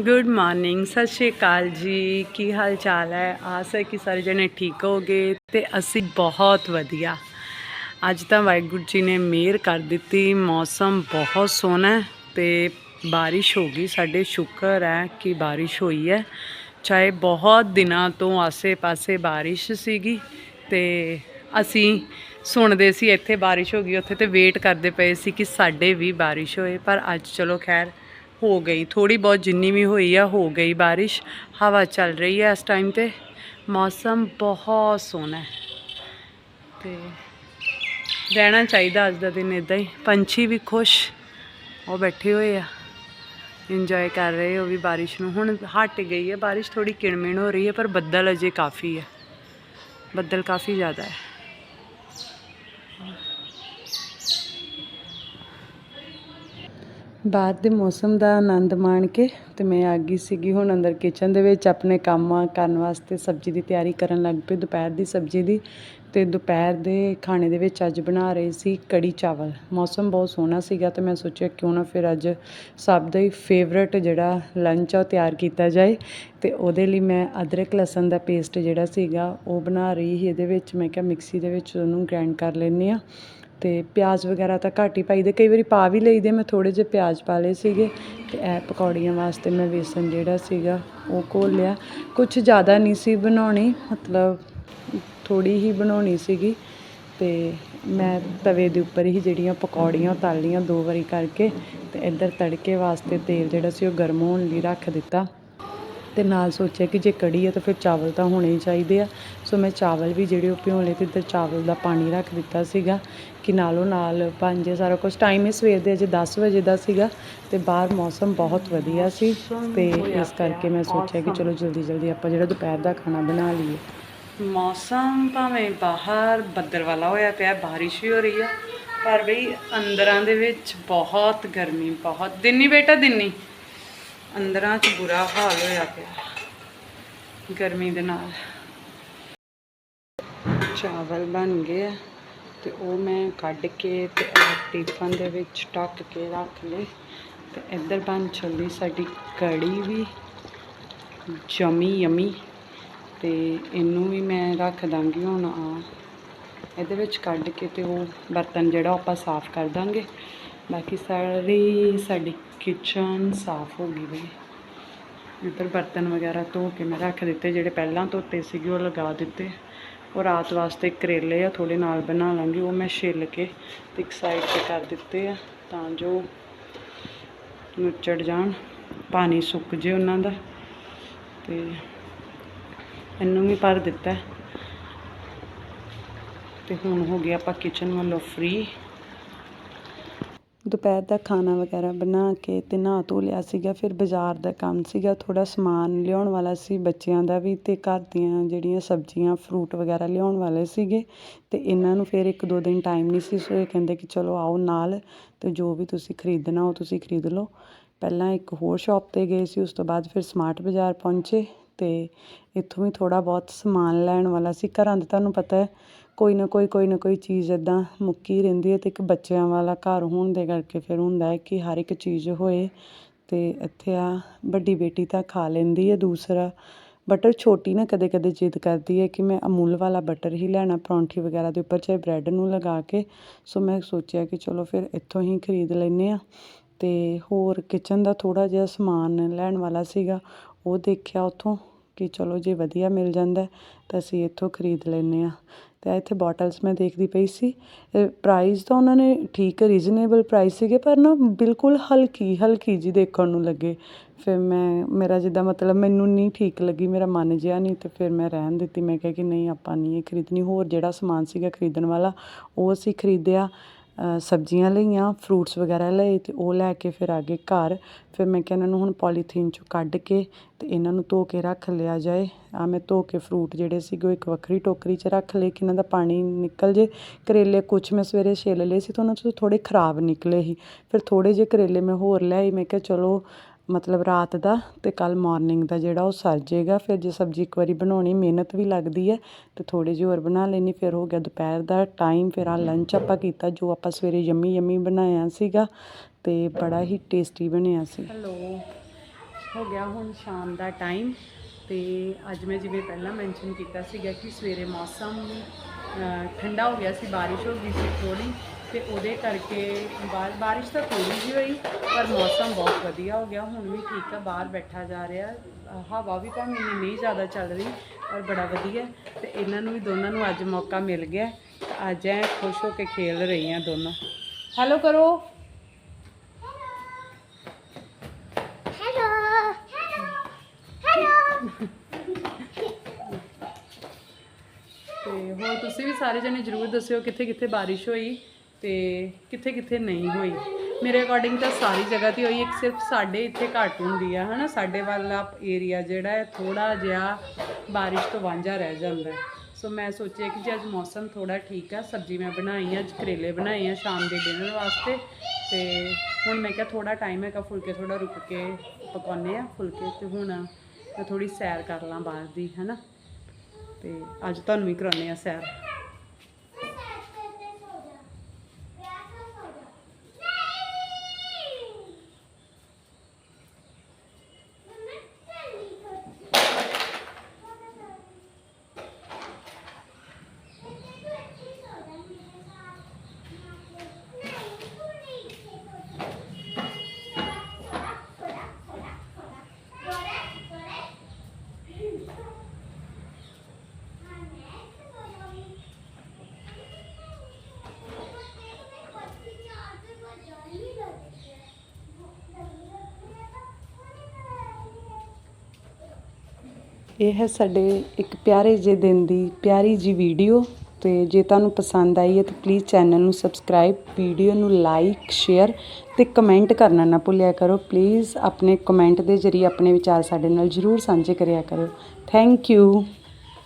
Good morning ਸਤਿ ਸ਼੍ਰੀ ਅਕਾਲ ਜੀ। ਕੀ ਹਾਲ ਚਾਲ ਹੈ? ਆਸ ਹੈ ਕਿ ਸਾਰੇ ਜਣੇ ਠੀਕ ਹੋਗੇ ਤੇ ਅਸੀਂ ਬਹੁਤ ਵਧੀਆ। ਅੱਜ ਤਾਂ ਵਾਹਿਗੁਰੂ ਜੀ ਨੇ ਮਿਹਰ ਕਰ ਦਿੱਤੀ, ਮੌਸਮ ਬਹੁਤ ਸੋਹਣਾ ਹੈ ਤੇ ਬਾਰਿਸ਼ ਹੋ ਗਈ। ਸਾਡੇ ਸ਼ੁਕਰ ਹੈ ਕਿ ਬਾਰਿਸ਼ ਹੋਈ ਹੈ। ਚਾਹੇ ਬਹੁਤ ਦਿਨਾਂ ਤੋਂ ਆਸੇ-ਪਾਸੇ ਬਾਰਿਸ਼ ਸੀਗੀ ਤੇ ਅਸੀਂ ਸੁਣਦੇ ਸੀ ਇੱਥੇ ਬਾਰਿਸ਼ ਹੋ ਗਈ, ਉੱਥੇ ਤੇ ਵੇਟ ਕਰਦੇ ਪਏ ਸੀ ਕਿ ਸਾਡੇ ਵੀ ਬਾਰਿਸ਼ ਹੋਏ, ਪਰ ਅੱਜ ਚਲੋ ਖੈਰ ਹੋ ਗਈ। ਥੋੜੀ ਬਹੁਤ ਜਿੰਨੀ ਵੀ ਹੋਈ ਆ, ਹੋ ਗਈ ਬਾਰਿਸ਼। ਹਵਾ ਚੱਲ ਰਹੀ ਹੈ ਇਸ ਟਾਈਮ ਤੇ। ਮੌਸਮ ਬਹੁਤ ਸੋਹਣਾ ਹੈ। ਤੇ ਰਹਿਣਾ ਚਾਹੀਦਾ ਅੱਜ ਦਾ ਦਿਨ ਇਦਾਂ ਹੀ। ਪੰਛੀ ਵੀ ਖੁਸ਼, ਉਹ ਬੈਠੇ ਹੋਏ ਆ। ਇੰਜੋਏ ਕਰ ਰਹੇ ਉਹ ਵੀ ਬਾਰਿਸ਼ ਨੂੰ। ਹੁਣ ਹਟ ਗਈ ਹੈ ਬਾਰਿਸ਼ ਥੋੜੀ ਕਿਣਮਿਣ ਹੋ ਰਹੀ ਹੈ, ਪਰ ਬੱਦਲ ਅਜੇ ਕਾਫੀ ਹੈ ਬੱਦਲ ਕਾਫੀ ਜ਼ਿਆਦਾ ਹੈ। ਬਾਹਰ ਦੇ ਮੌਸਮ ਦਾ ਆਨੰਦ ਮਾਣ ਕੇ ਤੇ ਮੈਂ ਆ ਗਈ ਸੀਗੀ ਹੁਣ ਅੰਦਰ ਕਿਚਨ ਦੇ ਵਿੱਚ ਆਪਣੇ ਕੰਮ ਕਰਨ ਵਾਸਤੇ ਸਬਜ਼ੀ ਦੀ ਤਿਆਰੀ ਕਰਨ ਲੱਗ ਪਈ, ਦੁਪਹਿਰ ਦੀ ਸਬਜ਼ੀ ਦੀ ਤੇ ਦੁਪਹਿਰ ਦੇ ਖਾਣੇ ਦੇ ਵਿੱਚ ਅੱਜ ਬਣਾ ਰਹੇ ਸੀ ਕੜੀ ਚਾਵਲ। ਮੌਸਮ ਬਹੁਤ ਸੋਹਣਾ ਸੀਗਾ ਤੇ ਮੈਂ ਸੋਚਿਆ ਕਿਉਂ ਨਾ ਫਿਰ ਅੱਜ ਸਭ ਦਾ ਹੀ ਫੇਵਰਟ ਜਿਹੜਾ ਲੰਚ ਆ ਉਹ ਤਿਆਰ ਕੀਤਾ ਜਾਏ ਤੇ ਉਹਦੇ ਲਈ ਮੈਂ ਅਦਰਕ ਲਸਣ ਦਾ ਪੇਸਟ ਜਿਹੜਾ ਸੀਗਾ ਉਹ ਬਣਾ ਰਹੀ ਸੀ। ਇਹਦੇ ਵਿੱਚ ਮੈਂ ਕਿਹਾ ਮਿਕਸੀ ਦੇ ਵਿੱਚ ਉਹਨੂੰ ਗ੍ਰਾਈਂਡ ਕਰ ਲੈਂਦੇ ਆ ਅਤੇ ਪਿਆਜ਼ ਵਗੈਰਾ ਤਾਂ ਘੱਟ ਹੀ ਪਾਈਦੇ। ਕਈ ਵਾਰੀ ਪਾ ਵੀ ਲਈਦੇ, ਮੈਂ ਥੋੜ੍ਹੇ ਜਿਹੇ ਪਿਆਜ਼ ਪਾ ਲਏ ਸੀਗੇ ਅਤੇ ਇਹ ਪਕੌੜੀਆਂ ਵਾਸਤੇ ਮੈਂ ਵੇਸਣ ਜਿਹੜਾ ਸੀਗਾ ਉਹ ਘੋਲ ਲਿਆ। ਕੁਛ ਜ਼ਿਆਦਾ ਨਹੀਂ ਸੀ ਬਣਾਉਣੀ, ਮਤਲਬ ਥੋੜ੍ਹੀ ਹੀ ਬਣਾਉਣੀ ਸੀਗੀ ਅਤੇ ਮੈਂ ਤਵੇ ਦੇ ਉੱਪਰ ਹੀ ਜਿਹੜੀਆਂ ਪਕੌੜੀਆਂ ਉਹ ਲਈਆਂ ਦੋ ਵਾਰੀ ਕਰਕੇ ਅਤੇ ਇੱਧਰ ਤੜਕੇ ਵਾਸਤੇ ਤੇਲ ਜਿਹੜਾ ਸੀ ਉਹ ਗਰਮ ਹੋਣ ਲਈ ਰੱਖ ਦਿੱਤਾ। ਤੇ ਨਾਲ ਸੋਚਿਆ ਕਿ ਜੇ ਕੜੀ ਹੈ ਤਾਂ ਫਿਰ ਚਾਵਲ ਤਾਂ ਹੋਣੇ ਹੀ ਚਾਹੀਦੇ ਆ। ਸੋ ਮੈਂ ਚਾਵਲ ਵੀ ਜਿਹੜੇ ਉਹ ਭਿਉਂ ਲਏ ਤੇ ਇੱਧਰ ਚਾਵਲ ਦਾ ਪਾਣੀ ਰੱਖ ਦਿੱਤਾ ਸੀਗਾ ਕਿ ਨਾਲੋਂ ਨਾਲ ਬਣ ਜੇ ਸਾਰਾ ਕੁਝ ਟਾਈਮ ਹੀ ਸਵੇਰ ਦੇ ਅਜੇ 10 ਵਜੇ ਦਾ ਸੀਗਾ ਤੇ ਬਾਹਰ ਮੌਸਮ ਬਹੁਤ ਵਧੀਆ ਸੀ ਤੇ ਇਸ ਕਰਕੇ ਮੈਂ ਸੋਚਿਆ ਕਿ ਚਲੋ ਜਲਦੀ ਜਲਦੀ ਆਪਾਂ ਜਿਹੜਾ ਦੁਪਹਿਰ ਦਾ ਖਾਣਾ ਬਣਾ ਲਈਏ। ਮੌਸਮ ਭਾਵੇਂ ਬਾਹਰ ਬੱਦਲ ਵਾਲਾ ਹੋਇਆ ਪਿਆ, ਬਾਰਿਸ਼ ਵੀ ਹੋ ਰਹੀ ਆ, ਪਰ ਬਈ ਅੰਦਰਾਂ ਦੇ ਵਿੱਚ ਬਹੁਤ ਗਰਮੀ, ਬਹੁਤ। ਦਿਨੀ ਬੇਟਾ, ਦਿਨੀ ਅੰਦਰਾਂ 'ਚ ਬੁਰਾ ਹਾਲ ਹੋਇਆ ਪਿਆ। ਗਰਮੀ ਦੇ ਨਾਲ। ਚਾਵਲ ਬਣ ਗਏ ਆ ਤੇ ਉਹ ਮੈਂ ਕੱਢ ਕੇ ਤੇ ਟਿਫਨ ਦੇ ਵਿੱਚ ਟੱਕ ਕੇ ਰੱਖ ਲਏ। ਤੇ ਇੱਧਰ ਬਣ ਚੱਲੀ ਸਾਡੀ ਕੜੀ ਵੀ, ਜਮੀ ਯਮੀ। ਤੇ ਇਹਨੂੰ ਵੀ ਮੈਂ ਰੱਖ ਦਾਂਗੀ ਹੁਣ ਆ ਇਹਦੇ ਵਿੱਚ ਕੱਢ ਕੇ ਤੇ ਉਹ ਬਰਤਨ ਜਿਹੜਾ ਉਹ ਆਪਾਂ ਸਾਫ਼ ਕਰ ਦਾਂਗੇ। ਬਾਕੀ ਸਾਰੀ ਸਾਡੀ ਕਿਚਨ ਸਾਫ਼ ਹੋ ਗਈ ਬਈ। ਇੱਧਰ ਬਰਤਨ ਵਗੈਰਾ ਧੋ ਕੇ ਮੈਂ ਰੱਖ ਦਿੱਤੇ, ਜਿਹੜੇ ਪਹਿਲਾਂ ਧੋਤੇ ਸੀਗੇ ਉਹ ਲਗਾ ਦਿੱਤੇ। ਉਹ ਰਾਤ ਵਾਸਤੇ ਕਰੇਲੇ ਆ ਥੋੜੇ ਨਾਲ ਬਣਾ ਲਾਂਗੀ, ਉਹ ਮੈਂ ਛਿੱਲ ਕੇ ਤੇ ਇੱਕ ਸਾਈਡ ਤੇ ਕਰ ਦਿੱਤੇ ਆ, ਤਾਂ ਜੋ ਨੁੱਚੜ ਜਾਣ, ਪਾਣੀ ਸੁੱਕ ਜੇ ਉਹਨਾਂ ਦਾ। ਤੇ ਇਹਨੂੰ ਵੀ ਭਰ ਦਿੱਤਾ। ਹੈ। ਤੇ ਹੁਣ ਹੋ ਗਿਆ ਆਪਾਂ ਕਿਚਨ ਵੱਲੋਂ ਫ੍ਰੀ ਦੁਪਹਿਰ ਦਾ ਖਾਣਾ ਵਗੈਰਾ ਬਣਾ ਕੇ ਅਤੇ ਨਹਾ ਧੋ ਲਿਆ ਸੀਗਾ, ਫਿਰ ਬਾਜ਼ਾਰ ਦਾ ਕੰਮ ਸੀਗਾ, ਥੋੜ੍ਹਾ ਸਮਾਨ ਲਿਆਉਣ ਵਾਲਾ ਸੀ ਬੱਚਿਆਂ ਦਾ ਵੀ ਅਤੇ ਘਰ ਦੀਆਂ ਜਿਹੜੀਆਂ ਸਬਜ਼ੀਆਂ ਫਰੂਟ ਵਗੈਰਾ ਲਿਆਉਣ ਵਾਲੇ ਸੀਗੇ ਅਤੇ ਇਹਨਾਂ ਨੂੰ ਫਿਰ ਇੱਕ ਦੋ ਦਿਨ ਟਾਈਮ ਨਹੀਂ ਸੀ, ਸੋ ਇਹ ਕਹਿੰਦੇ ਕਿ ਚਲੋ ਆਓ ਨਾਲ ਅਤੇ ਜੋ ਵੀ ਤੁਸੀਂ ਖਰੀਦਣਾ ਉਹ ਤੁਸੀਂ ਖਰੀਦ ਲਓ। ਪਹਿਲਾਂ ਇੱਕ ਹੋਰ ਸ਼ੋਪ ਤੇ ਗਏ ਸੀ, ਉਸ ਤੋਂ ਬਾਅਦ ਫਿਰ ਸਮਾਰਟ ਬਾਜ਼ਾਰ ਪਹੁੰਚੇ ਅਤੇ ਇੱਥੋਂ ਵੀ ਥੋੜ੍ਹਾ ਬਹੁਤ ਸਮਾਨ ਲੈਣ ਵਾਲਾ ਸੀ। ਘਰਾਂ ਦਾ ਤੁਹਾਨੂੰ ਪਤਾ ਹੈ ਕੋਈ ਨਾ ਕੋਈ ਕੋਈ ਨਾ ਕੋਈ ਚੀਜ਼ ਇੱਦਾਂ ਮੁੱਕੀ ਰਹਿੰਦੀ ਹੈ ਅਤੇ ਇੱਕ ਬੱਚਿਆਂ ਵਾਲਾ ਘਰ ਹੋਣ ਦੇ ਕਰਕੇ ਫਿਰ ਹੁੰਦਾ ਹੈ ਕਿ ਹਰ ਇੱਕ ਚੀਜ਼ ਹੋਏ ਅਤੇ ਇੱਥੇ ਆ ਵੱਡੀ ਬੇਟੀ ਤਾਂ ਖਾ ਲੈਂਦੀ ਹੈ, ਦੂਸਰਾ ਬਟਰ ਛੋਟੀ ਨਾ ਕਦੇ ਕਦੇ ਜਿੱਦ ਕਰਦੀ ਹੈ ਕਿ ਮੈਂ ਅਮੂਲ ਵਾਲਾ ਬਟਰ ਹੀ ਲੈਣਾ, ਪਰੌਂਠੀ ਵਗੈਰਾ ਦੇ ਉੱਪਰ ਚਾਹੇ ਬ੍ਰੈਡ ਨੂੰ ਲਗਾ ਕੇ। ਸੋ ਮੈਂ ਸੋਚਿਆ ਕਿ ਚਲੋ ਫਿਰ ਇੱਥੋਂ ਹੀ ਖਰੀਦ ਲੈਂਦੇ ਹਾਂ ਅਤੇ ਹੋਰ ਕਿਚਨ ਦਾ ਥੋੜ੍ਹਾ ਜਿਹਾ ਸਮਾਨ ਲੈਣ ਵਾਲਾ ਸੀਗਾ, ਉਹ ਦੇਖਿਆ ਉੱਥੋਂ ਕਿ ਚਲੋ ਜੇ ਵਧੀਆ ਮਿਲ ਜਾਂਦਾ ਤਾਂ ਅਸੀਂ ਇੱਥੋਂ ਖਰੀਦ ਲੈਂਦੇ ਹਾਂ। ਅਤੇ ਇੱਥੇ ਬੋਟਲਸ ਮੈਂ ਦੇਖਦੀ ਪਈ ਸੀ। ਪ੍ਰਾਈਜ਼ ਤਾਂ ਉਹਨਾਂ ਨੇ ਠੀਕ ਰੀਜ਼ਨੇਬਲ ਪ੍ਰਾਈਜ਼ ਸੀਗੇ, ਪਰ ਨਾ ਬਿਲਕੁਲ ਹਲਕੀ ਹਲਕੀ ਜਿਹੀ ਦੇਖਣ ਨੂੰ ਲੱਗੇ। ਫਿਰ ਮੈਂ, ਮੇਰਾ ਜਿੱਦਾਂ ਮਤਲਬ ਮੈਨੂੰ ਨਹੀਂ ਠੀਕ ਲੱਗੀ, ਮੇਰਾ ਮਨ ਜਿਹਾ ਨਹੀਂ ਅਤੇ ਫਿਰ ਮੈਂ ਰਹਿਣ ਦਿੱਤੀ। ਮੈਂ ਕਿਹਾ ਕਿ ਨਹੀਂ, ਆਪਾਂ ਨਹੀਂ ਇਹ ਖਰੀਦਣੀ। ਹੋਰ ਜਿਹੜਾ ਸਮਾਨ ਸੀਗਾ ਖਰੀਦਣ ਵਾਲਾ, ਉਹ ਅਸੀਂ ਖਰੀਦਿਆ। ਸਬਜ਼ੀਆਂ ਲਈਆਂ ਫਰੂਟਸ ਵਗੈਰਾ ਲਏ ਅਤੇ ਉਹ ਲੈ ਕੇ ਫਿਰ ਆ ਗਏ ਘਰ। ਫਿਰ ਮੈਂ ਕਿਹਾ ਇਹਨਾਂ ਨੂੰ ਹੁਣ ਪੋਲੀਥੀਨ ਚੋਂ ਕੱਢ ਕੇ ਅਤੇ ਇਹਨਾਂ ਨੂੰ ਧੋ ਕੇ ਰੱਖ ਲਿਆ ਜਾਏ। ਆਹ ਮੈਂ ਧੋ ਕੇ ਫਰੂਟ ਜਿਹੜੇ ਸੀਗੇ ਉਹ ਇੱਕ ਵੱਖਰੀ ਟੋਕਰੀ 'ਚ ਰੱਖ ਲਏ ਕਿ ਇਹਨਾਂ ਦਾ ਪਾਣੀ ਨਿਕਲ ਜੇ। ਕਰੇਲੇ ਕੁਛ ਮੈਂ ਸਵੇਰੇ ਛਿੱਲ ਲਏ ਸੀ ਤਾਂ ਉਹਨਾਂ 'ਚੋਂ ਥੋੜ੍ਹੇ ਖਰਾਬ ਨਿਕਲੇ ਸੀ। ਫਿਰ ਥੋੜ੍ਹੇ ਜਿਹੇ ਕਰੇਲੇ ਮੈਂ ਹੋਰ ਲਿਆਈ ਮੈਂ ਕਿਹਾ ਚਲੋ ਮਤਲਬ ਰਾਤ ਦਾ ਅਤੇ ਕੱਲ੍ਹ ਮੋਰਨਿੰਗ ਦਾ ਜਿਹੜਾ ਉਹ ਸਰ ਜਾਏਗਾ ਫਿਰ ਜੇ ਸਬਜ਼ੀ ਇੱਕ ਵਾਰੀ ਬਣਾਉਣੀ, ਮਿਹਨਤ ਵੀ ਲੱਗਦੀ ਹੈ ਅਤੇ ਥੋੜੀ ਜਿਹੀ ਹੋਰ ਬਣਾ ਲੈਣੀ ਫਿਰ ਹੋ ਗਿਆ ਦੁਪਹਿਰ ਦਾ ਟਾਈਮ ਫਿਰ ਆਹ ਲੰਚ ਆਪਾਂ ਕੀਤਾ, ਜੋ ਆਪਾਂ ਸਵੇਰੇ ਯੰਮੀ ਯੰਮੀ ਬਣਾਇਆ ਸੀਗਾ ਅਤੇ ਬੜਾ ਹੀ ਟੇਸਟੀ ਬਣਿਆ ਸੀ। ਹੈਲੋ ਹੋ ਗਿਆ ਹੁਣ ਸ਼ਾਮ ਦਾ ਟਾਈਮ ਤੇ ਅੱਜ ਮੈਂ ਜਿਵੇਂ ਪਹਿਲਾਂ ਮੈਂਸ਼ਨ ਕੀਤਾ ਸੀਗਾ ਕਿ ਸਵੇਰੇ ਮੌਸਮ ਠੰਡਾ ਹੋ ਗਿਆ ਸੀ, ਬਾਰਿਸ਼ ਹੋ ਗਈ ਸੀ ਥੋੜੀ ਤੇ ਉਹਦੇ ਕਰਕੇ ਬਾਹਰ ਬਾਰਿਸ਼ ਤਾਂ ਥੋੜੀ ਜਿਹੀ ਹੋਈ ਪਰ ਮੌਸਮ ਬਹੁਤ ਵਧੀਆ ਹੋ ਗਿਆ। ਹੁਣ ਵੀ ਠੀਕ ਆ ਬਾਹਰ ਬੈਠਾ ਜਾ ਰਿਹਾ। ਹਵਾ ਵੀ ਭਾਵੇਂ ਇੰਨੀ ਨਹੀਂ ਜ਼ਿਆਦਾ ਚੱਲ ਰਹੀ ਪਰ ਬੜਾ ਵਧੀਆ। ਤੇ ਇਹਨਾਂ ਨੂੰ ਵੀ ਦੋਨਾਂ ਨੂੰ ਅੱਜ ਮੌਕਾ ਮਿਲ ਗਿਆ। ਅੱਜ ਐ ਖੁਸ਼ ਹੋ ਕੇ ਖੇਲ ਰਹੀਆਂ ਦੋਨੋਂ। ਹੈਲੋ ਕਰੋ. ਤੇ ਹੋਰ ਤੁਸੀਂ ਵੀ ਸਾਰੇ ਜਣੇ ਜਰੂਰ ਦੱਸਿਓ ਕਿੱਥੇ ਕਿੱਥੇ ਬਾਰਿਸ਼ ਹੋਈ। ਤੇ ਕਿੱਥੇ ਕਿੱਥੇ ਨਹੀਂ ਹੋਈ। ਮੇਰੇ ਅਕੋਰਡਿੰਗ ਤਾਂ ਸਾਰੀ ਜਗ੍ਹਾ ਤੇ ਹੋਈ, ਇੱਕ ਸਿਰਫ ਸਾਡੇ ਇੱਥੇ ਘੱਟ ਹੁੰਦੀ ਆ, ਹਨਾ? ਸਾਡੇ ਵਾਲਾ ਏਰੀਆ ਜਿਹੜਾ ਹੈ ਥੋੜਾ ਜਿਹਾ ਬਾਰਿਸ਼ ਤੋਂ ਵਾਂਝਾ ਰਹਿ ਜਾਂਦਾ ਹੈ। ਸੋ ਮੈਂ ਸੋਚਿਆ ਕਿ ਜੇ ਅੱਜ ਮੌਸਮ ਥੋੜਾ ਠੀਕ ਆ, ਸਬਜ਼ੀ ਮੈਂ ਬਣਾਈ ਆ, ਅੱਜ ਕਰੇਲੇ ਬਣਾਏ ਆ ਸ਼ਾਮ ਦੇ ਡਿਨਰ ਵਾਸਤੇ, ਤੇ ਹੁਣ ਮੈਂ ਕਿਹਾ ਥੋੜਾ ਟਾਈਮ ਹੈਗਾ, ਫੁਲਕੇ ਥੋੜਾ ਰੁਕ ਕੇ ਪਕਾਉਨੇ ਆ, ਫੁਲਕੇ ਤੇ ਹੁਣ ਮੈਂ ਥੋੜੀ ਸੈਰ ਕਰ ਲਾਂ ਬਾਹਰ ਦੀ, ਹਨਾ? ਤੇ ਅੱਜ ਤੁਹਾਨੂੰ ਵੀ ਕਰਾਉਨੇ ਆ ਸੈਰ। ਇਹ ਹੈ ਸਾਡੇ ਇੱਕ ਪਿਆਰੇ ਜਿਹੇ ਦਿਨ ਦੀ ਪਿਆਰੀ ਜੀ ਵੀਡੀਓ ਤੇ ਜੇ ਤੁਹਾਨੂੰ ਪਸੰਦ ਆਈ ਹੈ ਤਾਂ ਪਲੀਜ਼ ਚੈਨਲ ਨੂੰ ਸਬਸਕ੍ਰਾਈਬ ਵੀਡੀਓ ਨੂੰ ਲਾਈਕ ਸ਼ੇਅਰ ਤੇ ਕਮੈਂਟ ਕਰਨਾ ਨਾ ਭੁੱਲਿਆ ਕਰੋ। ਪਲੀਜ਼ ਆਪਣੇ ਕਮੈਂਟ ਦੇ ਜ਼ਰੀਏ ਆਪਣੇ ਵਿਚਾਰ ਸਾਡੇ ਨਾਲ ਜਰੂਰ ਸਾਂਝੇ ਕਰਿਆ ਕਰੋ। Thank you